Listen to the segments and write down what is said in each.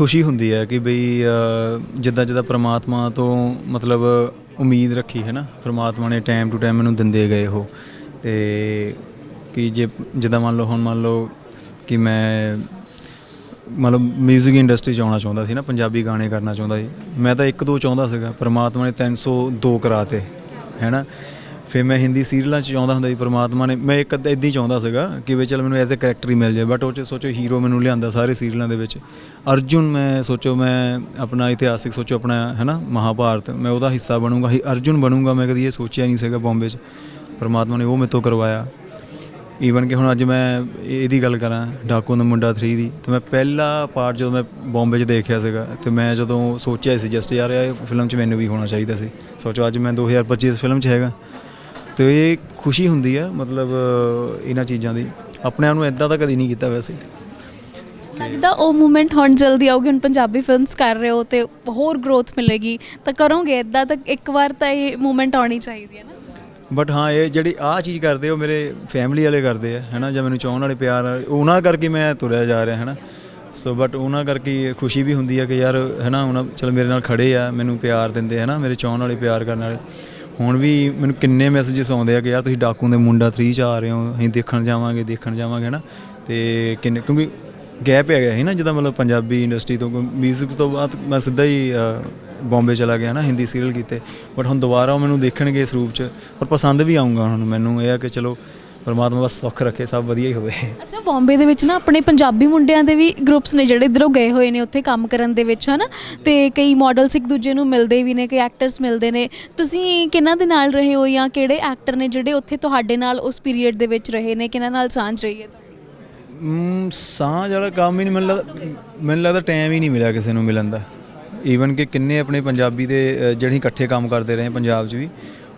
ਖੁਸ਼ੀ ਹੁੰਦੀ ਹੈ ਕਿ ਬਈ ਜਿੱਦਾਂ ਜਿੱਦਾਂ ਪ੍ਰਮਾਤਮਾ ਤੋਂ ਮਤਲਬ ਉਮੀਦ ਰੱਖੀ ਹੈ ਨਾ, ਪ੍ਰਮਾਤਮਾ ਨੇ ਟਾਈਮ ਟੂ ਟਾਈਮ ਮੈਨੂੰ ਦਿੰਦੇ ਗਏ ਉਹ। ਤੇ ਕਿ ਜੇ ਜਿੱਦਾਂ ਮੰਨ ਲਓ, ਹੁਣ ਮੰਨ ਲਓ ਕਿ ਮੈਂ ਮਤਲਬ 뮤직 ਇੰਡਸਟਰੀ 'ਚ ਆਉਣਾ ਚਾਹੁੰਦਾ ਸੀ ਨਾ, ਪੰਜਾਬੀ ਗਾਣੇ ਕਰਨਾ ਚਾਹੁੰਦਾ ਸੀ, ਮੈਂ ਤਾਂ ਇੱਕ ਦੋ ਚਾਹੁੰਦਾ ਸੀਗਾ, ਪ੍ਰਮਾਤਮਾ ਨੇ 302 ਕਰਾਤੇ, ਹੈ ਨਾ? ਫਿਰ ਮੈਂ ਹਿੰਦੀ ਸੀਰੀਅਲਾਂ 'ਚ ਚਾਹੁੰਦਾ ਹੁੰਦਾ ਸੀ, ਪ੍ਰਮਾਤਮਾ ਨੇ, ਮੈਂ ਇੱਕ ਅੱਧਾ ਇਦਾਂ ਹੀ ਚਾਹੁੰਦਾ ਸੀਗਾ ਕਿ ਵੀ ਚਲ ਮੈਨੂੰ ਐਜ਼ ਅ ਕਰੈਕਟਰ ਹੀ ਮਿਲ ਜਾਏ ਬਟ ਉਹ 'ਚ ਸੋਚੋ ਹੀਰੋ ਮੈਨੂੰ ਲਿਆਂਦਾ ਸਾਰੇ ਸੀਰੀਅਲਾਂ ਦੇ ਵਿੱਚ। ਅਰਜੁਨ ਮੈਂ ਸੋਚੋ ਮੈਂ ਆਪਣਾ ਇਤਿਹਾਸਿਕ ਸੋਚੋ ਆਪਣਾ ਹੈ ਨਾ ਮਹਾਭਾਰਤ, ਮੈਂ ਉਹਦਾ ਹਿੱਸਾ ਬਣੂੰਗਾ, ਹੀ ਅਰਜੁਨ ਬਣੂੰਗਾ, ਮੈਂ ਕਦੀ ਇਹ ਸੋਚਿਆ ਨਹੀਂ ਸੀਗਾ ਬੰਬੇ 'ਚ। ਪ੍ਰਮਾਤਮਾ ਨੇ ਉਹ ਮੇਰੇ ਤੋਂ ਕਰਵਾਇਆ। ਈਵਨ ਕਿ ਹੁਣ ਅੱਜ ਮੈਂ ਇਹਦੀ ਗੱਲ ਕਰਾਂ, ਡਾਕੂ ਦਾ ਮੁੰਡਾ 3 ਦੀ, ਤੇ ਮੈਂ ਪਹਿਲਾ ਪਾਰਟ ਜਦੋਂ ਮੈਂ ਬੰਬੇ 'ਚ ਦੇਖਿਆ ਸੀਗਾ, ਤੇ ਮੈਂ ਜਦੋਂ ਸੋਚਿਆ ਸੀ ਜਸਟ ਯਾਰ ਇਹ ਫਿਲਮ 'ਚ ਮੈਨੂੰ ਵੀ ਹੋਣਾ ਚਾਹੀਦਾ ਸੀ। ਸੋਚੋ ਅੱਜ ਮੈਂ 2025 ਇਸ ਫਿਲਮ 'ਚ ਹੈਗਾ। ਤੇ ਇਹ ਖੁਸ਼ੀ ਹੁੰਦੀ ਹੈ ਮਤਲਬ ਇਹਨਾਂ ਚੀਜ਼ਾਂ ਦੀ। ਆਪਣੇ ਆਪ ਨੂੰ ਇਦਾਂ ਤਾਂ ਕਦੀ ਨਹੀਂ ਕੀਤਾ ਵੈਸੇ। ਲੱਗਦਾ ਉਹ ਮੂਮੈਂਟ ਹੁਣ ਜਲਦੀ ਆਊਗੀ ਹੁਣ ਪੰਜਾਬੀ ਫਿਲਮਸ ਕਰ ਰਹੇ ਹੋ ਤੇ ਹੋਰ ਗਰੋਥ ਮਿਲੇਗੀ। ਤਾਂ ਕਰੋਗੇ ਇਦਾਂ ਤਾਂ ਇੱਕ ਵਾਰ ਤਾਂ ਇਹ ਮੂਮੈਂਟ ਆਉਣੀ ਚਾਹੀਦੀ ਹੈ ਨਾ। ਬਟ ਹਾਂ ਇਹ ਜਿਹੜੀ ਆਹ ਚੀਜ਼ ਕਰਦੇ ਉਹ ਮੇਰੇ ਫੈਮਿਲੀ ਵਾਲੇ ਕਰਦੇ ਆ ਹੈਨਾ ਜਾਂ ਮੈਨੂੰ ਚਾਹਣ ਵਾਲੇ ਪਿਆਰ ਆ, ਉਹਨਾਂ ਕਰਕੇ ਮੈਂ ਤੁਰਿਆ ਜਾ ਰਿਹਾ ਹੈਨਾ। ਸੋ ਬਟ ਉਹਨਾਂ ਕਰਕੇ ਖੁਸ਼ੀ ਵੀ ਹੁੰਦੀ ਹੈ ਕਿ ਯਾਰ ਹੈਨਾ ਉਹਨਾਂ ਚਲ ਮੇਰੇ ਨਾਲ ਖੜੇ ਆ ਮੈਨੂੰ ਪਿਆਰ ਦਿੰਦੇ ਹੈਨਾ ਮੇਰੇ ਚਾਹਣ ਵਾਲੇ ਪਿਆਰ ਕਰਨ ਵਾਲੇ। ਹੁਣ ਵੀ ਮੈਨੂੰ ਕਿੰਨੇ ਮੈਸੇजेस ਆਉਂਦੇ ਆ ਕਿ ਯਾਰ ਤੁਸੀਂ ਡਾਕੂ ਦੇ ਮੁੰਡਾ 3 ਚ ਆ ਰਹੇ ਹੋ ਅਸੀਂ ਦੇਖਣ ਜਾਵਾਂਗੇ ਦੇਖਣ ਜਾਵਾਂਗੇ ਹੈਨਾ? ਤੇ ਕਿੰਨੇ ਕਿਉਂਕਿ ਗੈਪ ਪੈ ਗਿਆ ਹੈ ਨਾ ਜਿੱਦਾਂ ਮਤਲਬ ਪੰਜਾਬੀ ਇੰਡਸਟਰੀ ਤੋਂ ਮਿਊਜ਼ਿਕ ਤੋਂ ਬਾਅਦ ਮੈਂ ਸਿੱਧਾ ਹੀ ਅ, ਬੰਬੇ ਚਲਾ ਗਿਆ ਨਾ ਹਿੰਦੀ ਸੀਰੀਅਲ ਕੀਤੇ। ਬਟ ਹੁਣ ਦੁਬਾਰਾ ਉਹ ਮੈਨੂੰ ਦੇਖਣਗੇ ਇਸ ਰੂਪ ਚ ਪਰ ਪਸੰਦ ਵੀ ਆਉਂਗਾ ਹੁਣ ਮੈਨੂੰ ਇਹ ਆ ਕਿ ਚਲੋ ਪਰਮਾਤਮਾ ਬਸ ਸੁੱਖ ਰੱਖੇ ਸਭ ਵਧੀਆ ਹੀ ਹੋਵੇ। ਅੱਛਾ ਬੰਬੇ ਦੇ ਵਿੱਚ ਨਾ ਆਪਣੇ ਪੰਜਾਬੀ ਮੁੰਡਿਆਂ ਦੇ ਵੀ ਗਰੁੱਪਸ ਨੇ ਜਿਹੜੇ ਇਧਰੋਂ ਗਏ ਹੋਏ ਨੇ ਉੱਥੇ ਕੰਮ ਕਰਨ ਦੇ ਵਿੱਚ ਹਨਾ? ਤੇ ਕਈ ਮਾਡਲਸ ਇੱਕ ਦੂਜੇ ਨੂੰ ਮਿਲਦੇ ਵੀ ਨੇ ਕਈ ਐਕਟਰਸ ਮਿਲਦੇ ਨੇ। ਤੁਸੀਂ ਕਿਹਨਾਂ ਦੇ ਨਾਲ ਰਹੇ ਹੋ ਜਾਂ ਕਿਹੜੇ ਐਕਟਰ ਨੇ ਜਿਹੜੇ ਉੱਥੇ ਤੁਹਾਡੇ ਨਾਲ ਉਸ ਪੀਰੀਅਡ ਦੇ ਵਿੱਚ ਰਹੇ ਨੇ? ਕਿਹਨਾਂ ਨਾਲ ਸਾਂਝ ਰਹੀ ਹੈ ਤੁਹਾਡੀ? ਮ, ਸਾਂਝ ਵਾਲਾ ਕੰਮ ਹੀ ਨਹੀਂ ਮੈਨੂੰ ਲੱਗਦਾ ਮੈਨੂੰ ਲੱਗਦਾ ਟਾਈਮ ਹੀ ਨਹੀਂ ਮਿਲਿਆ ਕਿਸੇ ਨੂੰ ਮਿਲਣ ਦਾ। ਈਵਨ ਕਿ ਕਿੰਨੇ ਆਪਣੇ ਪੰਜਾਬੀ ਦੇ ਅ, ਜਿਹੜੇ ਇਕੱਠੇ ਕੰਮ ਕਰਦੇ ਰਹੇ ਪੰਜਾਬ 'ਚ ਵੀ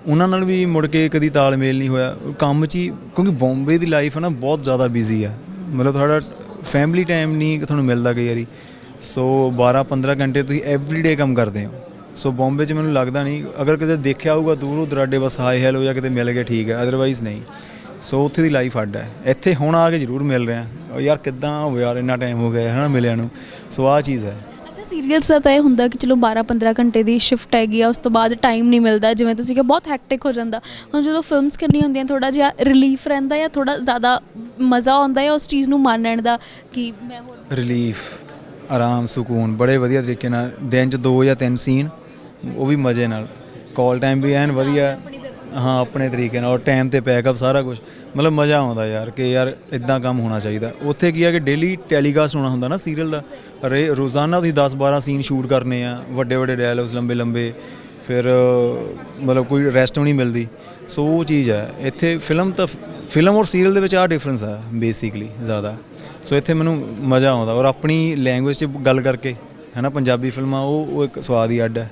ਉਹਨਾਂ ਨਾਲ ਵੀ ਮੁੜ ਕੇ ਕਦੀ ਤਾਲਮੇਲ ਨਹੀਂ ਹੋਇਆ। ਕੰਮ 'ਚ ਹੀ, ਕਿਉਂਕਿ ਬੰਬੇ ਦੀ ਲਾਈਫ ਹੈ ਨਾ, ਬਹੁਤ ਜ਼ਿਆਦਾ ਬਿਜ਼ੀ ਆ। ਮਤਲਬ ਤੁਹਾਡਾ ਫੈਮਿਲੀ ਟਾਈਮ ਨਹੀਂ ਤੁਹਾਨੂੰ ਮਿਲਦਾ ਕਈ ਵਾਰੀ। ਸੋ 12 15 ਘੰਟੇ ਤੁਸੀਂ ਐਵਰੀਡੇ ਕੰਮ ਕਰਦੇ ਹੋ। ਸੋ ਬੰਬੇ 'ਚ ਮੈਨੂੰ ਲੱਗਦਾ ਨਹੀਂ, ਅਗਰ ਕਿਤੇ ਦੇਖਿਆ ਹੋਊਗਾ ਦੂਰੋਂ ਦਰਾਡੇ ਬਸ ਹਾਈ ਹੈਲੋ ਜਾਂ ਕਿਤੇ ਮਿਲ ਗਏ, ਠੀਕ ਹੈ ਅਦਰਵਾਈਜ਼ ਨਹੀਂ। ਸੋ ਉੱਥੇ ਦੀ ਲਾਈਫ ਅੱਡ ਹੈ। ਇੱਥੇ ਹੁਣ ਆ ਕੇ ਜ਼ਰੂਰ ਮਿਲ ਰਿਹਾ। ਯਾਰ ਕਿੱਦਾਂ ਹੋ ਯਾਰ, ਇੰਨਾ ਟਾਈਮ ਹੋ ਗਿਆ ਹੈ ਨਾ ਮਿਲਿਆ ਨੂੰ। ਸੋ ਆਹ ਚੀਜ਼ ਹੈ। ਸੀਰੀਅਲਸ ਦਾ ਤਾਂ ਇਹ ਹੁੰਦਾ ਕਿ ਚਲੋ 12-15 ਘੰਟੇ ਦੀ ਸ਼ਿਫਟ ਹੈਗੀ ਆ, ਉਸ ਤੋਂ ਬਾਅਦ ਟਾਈਮ ਨਹੀਂ ਮਿਲਦਾ, ਜਿਵੇਂ ਤੁਸੀਂ ਕਿਹਾ ਬਹੁਤ ਹੈਕਟਿਕ ਹੋ ਜਾਂਦਾ। ਹੁਣ ਜਦੋਂ ਫਿਲਮਸ ਕਰਨੀਆਂ ਹੁੰਦੀਆਂ ਥੋੜਾ ਜਿਹਾ ਰਿਲੀਫ ਰਹਿੰਦਾ ਜਾਂ ਥੋੜਾ ਜ਼ਿਆਦਾ ਮਜ਼ਾ ਆਉਂਦਾ ਹੈ ਉਸ ਚੀਜ਼ ਨੂੰ ਮਾਣਨ ਦਾ ਕਿ ਮੈਂ ਹੋਰ ਰਿਲੀਫ ਆਰਾਮ, ਸਕੂਨ, ਬੜੇ ਵਧੀਆ ਤਰੀਕੇ ਨਾਲ ਦਿਨ 'ਚ ਦੋ ਜਾਂ ਤਿੰਨ ਸੀਨ ਉਹ ਵੀ ਮਜ਼ੇ ਨਾਲ। ਕਾਲ ਟਾਈਮ ਵੀ ਐਨ ਵਧੀਆ। ਹਾਂ, ਆਪਣੇ ਤਰੀਕੇ ਨਾਲ ਔਰ ਟਾਈਮ ਤੇ ਪੈਕਅਪ ਸਾਰਾ ਕੁਝ ਮਤਲਬ ਮਜ਼ਾ ਆਉਂਦਾ ਯਾਰ ਕਿ ਯਾਰ ਇਦਾਂ ਕੰਮ ਹੋਣਾ ਚਾਹੀਦਾ। ਉੱਥੇ ਕੀ ਆ ਕਿ ਡੇਲੀ ਟੈਲੀਕਾਸਟ ਹੋਣਾ ਹੁੰਦਾ ਨਾ ਸੀਰੀਅਲ ਦਾ। ਰੇ ਰੋਜ਼ਾਨਾ ਤੁਸੀਂ 10 12 ਸੀਨ ਸ਼ੂਟ ਕਰਨੇ ਆ, ਵੱਡੇ ਵੱਡੇ ਡਾਇਲੌਗਸ ਲੰਬੇ ਲੰਬੇ। ਫਿਰ, ਮਤਲਬ ਕੋਈ ਰੈਸਟ ਵੀ ਨਹੀਂ ਮਿਲਦੀ। ਸੋ ਉਹ ਚੀਜ਼ ਹੈ ਇੱਥੇ ਫਿਲਮ ਤਾਂ ਫਿਲਮ ਔਰ ਸੀਰੀਅਲ ਦੇ ਵਿੱਚ ਆ ਡਿਫਰੈਂਸ ਹੈ ਬੇਸਿਕਲੀ ਜ਼ਿਆਦਾ। ਸੋ ਇੱਥੇ ਮੈਨੂੰ ਮਜ਼ਾ ਆਉਂਦਾ ਔਰ ਆਪਣੀ ਲੈਂਗੁਏਜ 'ਚ ਗੱਲ ਕਰਕੇ ਹੈ ਨਾ ਪੰਜਾਬੀ ਫਿਲਮਾਂ, ਉਹ ਉਹ ਇੱਕ ਸਵਾਦ ਹੀ ਅੱਡ ਹੈ